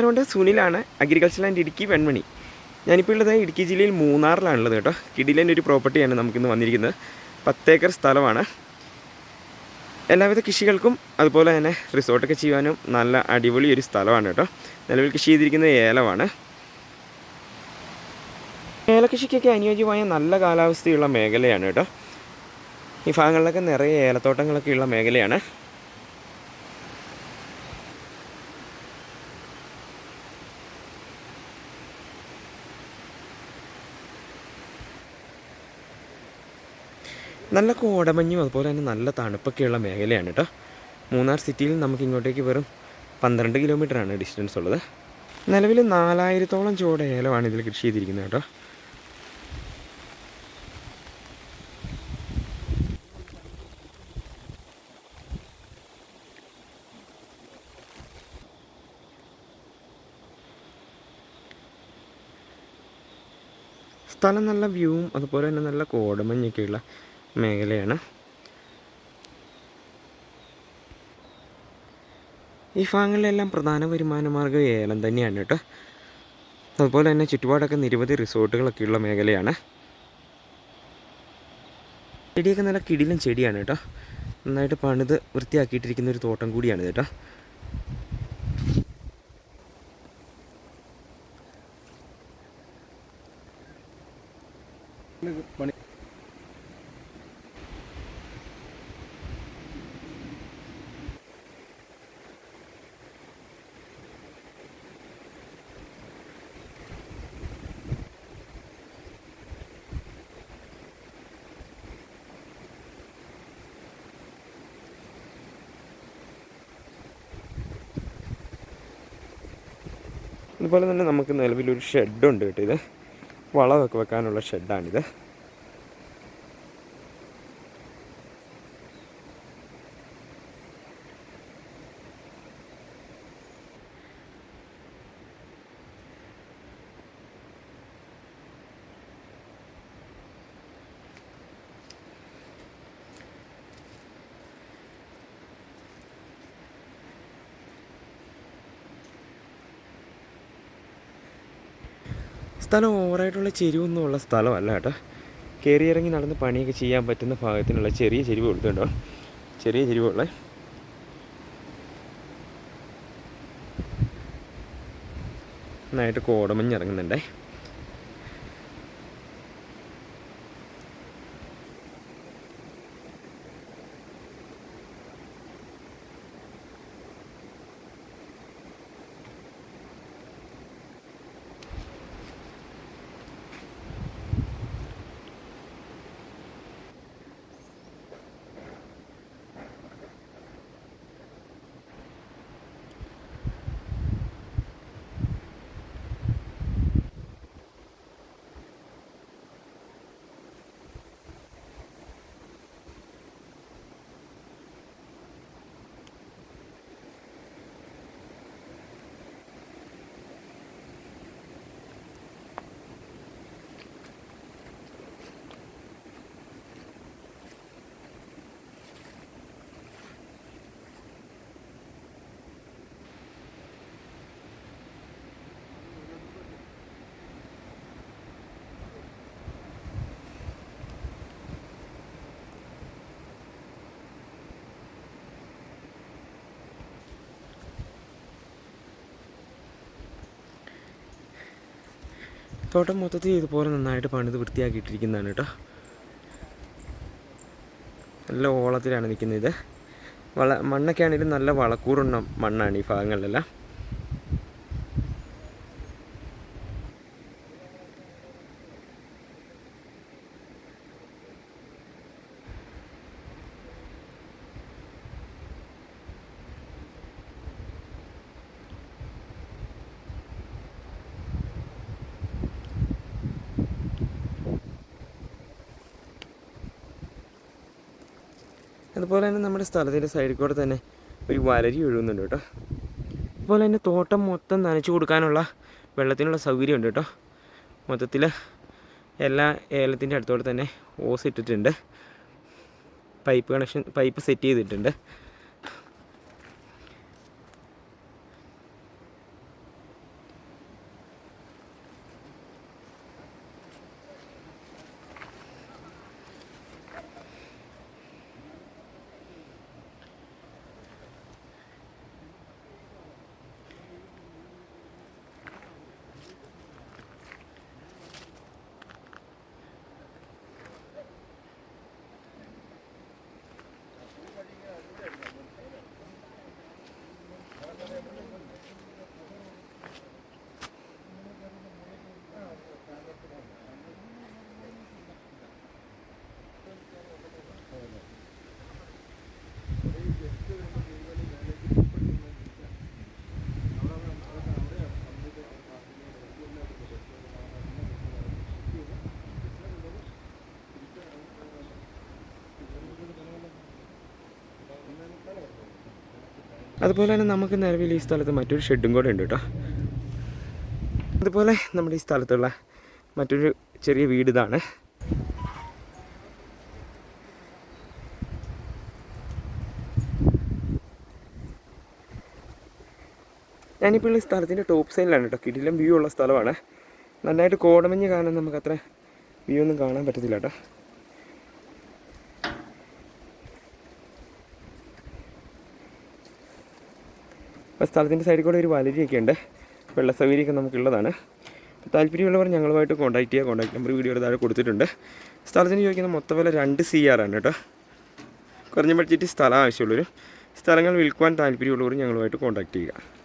അതുകൊണ്ട് സുനിലാണ് agriculture and Idukki Venmani. ഞാനിപ്പോൾ ഉള്ളത് ഇടുക്കി ജില്ലയിൽ മൂന്നാറിലാണുള്ളത് കേട്ടോ. കിടിലന്റെ ഒരു പ്രോപ്പർട്ടിയാണ് നമുക്കിന്ന് വന്നിരിക്കുന്നത്. പത്തേക്കർ സ്ഥലമാണ്. എല്ലാവിധ കൃഷികൾക്കും അതുപോലെ തന്നെ റിസോർട്ടൊക്കെ ചെയ്യാനും നല്ല അടിപൊളി ഒരു സ്ഥലമാണ് കേട്ടോ. നിലവിൽ കൃഷി ചെയ്തിരിക്കുന്നത് ഏലമാണ്. ഏലകൃഷിക്കൊക്കെ അനുയോജ്യമായ നല്ല കാലാവസ്ഥയുള്ള മേഖലയാണ് കേട്ടോ. ഈ ഭാഗങ്ങളിലൊക്കെ നിറയെ ഏലത്തോട്ടങ്ങളൊക്കെ ഉള്ള മേഖലയാണ്. നല്ല കോടമഞ്ഞും അതുപോലെ തന്നെ നല്ല തണുപ്പൊക്കെയുള്ള മേഖലയാണ് കേട്ടോ മൂന്നാർ സിറ്റിയിൽ നമുക്ക് ഇങ്ങോട്ടേക്ക് വെറും പന്ത്രണ്ട് കിലോമീറ്ററാണ് ഡിസ്റ്റൻസ് ഉള്ളത്. നിലവിൽ നാലായിരത്തോളം ചുവട് ഏലമാണ് ഇതിൽ കൃഷി ചെയ്തിരിക്കുന്നത് കേട്ടോ സ്ഥലം നല്ല വ്യൂവും അതുപോലെ തന്നെ നല്ല കോടമഞ്ഞൊക്കെയുള്ള മേഖലയാണ്. ഈ ഭാഗങ്ങളിലെല്ലാം പ്രധാന വരുമാന മാർഗം ഏലം തന്നെയാണ് കേട്ടോ. അതുപോലെ തന്നെ ചുറ്റുപാടൊക്കെ നിരവധി റിസോർട്ടുകളൊക്കെ ഉള്ള മേഖലയാണ്. ചെടിയൊക്കെ നല്ല കിടിലും ചെടിയാണ് കേട്ടോ. നന്നായിട്ട് പണിത് വൃത്തിയാക്കിയിട്ടിരിക്കുന്ന ഒരു തോട്ടം കൂടിയാണ് കേട്ടോ. അതുപോലെ തന്നെ നമുക്ക് നിലവിലൊരു ഷെഡുണ്ട് കേട്ടോ ഇത്. വളമൊക്കെ വെക്കാനുള്ള ഷെഡാണിത്. സ്ഥലം ഓവറായിട്ടുള്ള ചെരിവൊന്നും ഉള്ള സ്ഥലമല്ല കേട്ടോ. കയറി ഇറങ്ങി നടന്ന് പണിയൊക്കെ ചെയ്യാൻ പറ്റുന്ന ഭാഗത്തിനുള്ള ചെറിയ ചെരിവ് കൊടുത്തുണ്ടോ ചെറിയ ചെരിവുള്ള. നന്നായിട്ട് കോടമഞ്ഞ് ഇറങ്ങുന്നുണ്ടേ തോട്ടം മൊത്തത്തിൽ ഇതുപോലെ നന്നായിട്ട് പണിത് വൃത്തിയാക്കിയിട്ടിരിക്കുന്നതാണ് കേട്ടോ. നല്ല ഓളത്തിലാണ് നിൽക്കുന്നത്. ഇത് വള മണ്ണൊക്കെ ആണെങ്കിലും നല്ല വളക്കൂറുള്ള മണ്ണാണ് ഈ ഭാഗങ്ങളിലെല്ലാം. അതുപോലെ തന്നെ നമ്മുടെ സ്ഥലത്തിന്റെ സൈഡിൽ കൂടെ തന്നെ ഒരു വലരി ഒഴുകുന്നുണ്ട് കേട്ടോ. അതുപോലെ തന്നെ തോട്ടം മൊത്തം നനച്ചു കൊടുക്കാനുള്ള വെള്ളത്തിനുള്ള സൗകര്യമുണ്ട് കേട്ടോ. മൊത്തത്തിൽ എല്ലാ ഏലത്തിന്റെ അടുത്തോടെ തന്നെ ഓസ് ഇട്ടിട്ടുണ്ട്. പൈപ്പ് കണക്ഷൻ പൈപ്പ് സെറ്റ് ചെയ്തിട്ടുണ്ട്. അതുപോലെ തന്നെ നമുക്ക് നിലവിൽ ഈ സ്ഥലത്ത് മറ്റൊരു ഷെഡും കൂടെ ഉണ്ട് കേട്ടോ. അതുപോലെ നമ്മുടെ ഈ സ്ഥലത്തുള്ള മറ്റൊരു ചെറിയ വീട് ഇതാണ്. ഞാനിപ്പോൾ ഉള്ള സ്ഥലത്തിന്റെ ടോപ്പ് സൈഡിലാണ് കേട്ടോ. കിടിലം വ്യൂ ഉള്ള സ്ഥലമാണ്. നന്നായിട്ട് കോടമഞ്ഞ് കാണാൻ നമുക്ക് അത്ര വ്യൂ ഒന്നും കാണാൻ പറ്റത്തില്ല കേട്ടോ. അപ്പോൾ സ്ഥലത്തിന്റെ സൈഡിൽ കൂടെ ഒരു വലരിയൊക്കെ ഉണ്ട്. വെള്ള സൗകര്യമൊക്കെ നമുക്കുള്ളതാണ്. അപ്പോൾ താല്പര്യമുള്ളവർ ഞങ്ങളുമായിട്ട് കോൺടാക്ട് ചെയ്യുക കോൺടാക്ട് നമ്പർ വീഡിയോയുടെ താഴെ കൊടുത്തിട്ടുണ്ട്. സ്ഥലത്തിന് ചോദിക്കുന്ന മൊത്തം വില രണ്ട് സി ആർ ആണ് കേട്ടോ. കുറഞ്ഞ ബഡ്ജറ്റ് സ്ഥലം ആവശ്യമുള്ളവരും സ്ഥലങ്ങൾ വിൽക്കുവാൻ താല്പര്യമുള്ളവർ ഞങ്ങളുമായിട്ട് കോൺടാക്ട് ചെയ്യുക.